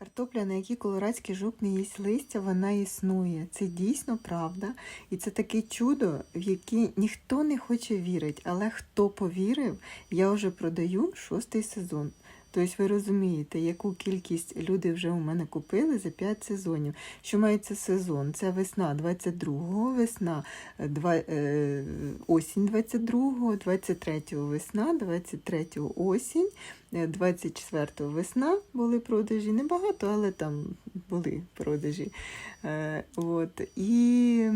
Картопля, на якій колорадський жук не їсть листя, вона існує. Це дійсно правда. І це таке чудо, в яке ніхто не хоче вірити. Але хто повірив, я вже продаю шостий сезон. Тобто ви розумієте, яку кількість люди вже у мене купили за 5 сезонів. Що мається сезон? Це весна 22-го, весна е, два, е, осінь 22-го, 23-го весна, 23-го осінь, е, 24-го весна були продажі. Небагато, але там були продажі. Е, от. І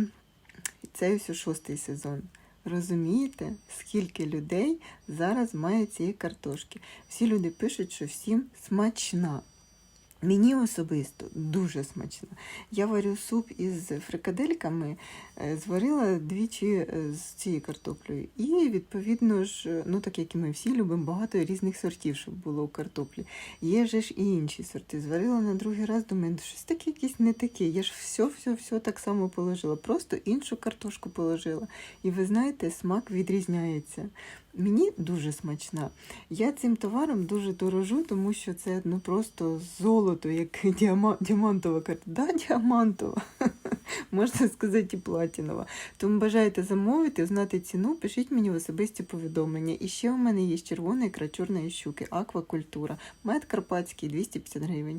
це ось шостий сезон. Розумієте, скільки людей зараз має цієї картошки? Всі люди пишуть, що всім смачна. Мені особисто дуже смачно. Я варю суп із фрикадельками, е, зварила двічі е, з цією картоплею. І, відповідно ж, е, ну так як і ми всі любимо багато різних сортів, щоб було у картоплі. Є же ж і інші сорти. Зварила на другий раз, думаю, щось таке якесь не таке. Я ж все, все, все так само положила. Просто іншу картошку положила. І ви знаєте, смак відрізняється. Мені дуже смачна. Я цим товаром дуже дорожу, тому що це ну просто золото, як діама... діамантова карта. Да, діамантова. Можна сказати, і платінова. Тому бажаєте замовити, знати ціну, пишіть мені в особисті повідомлення. І ще у мене є червона ікра чорної щуки, аквакультура, мед карпатський 250 гривень.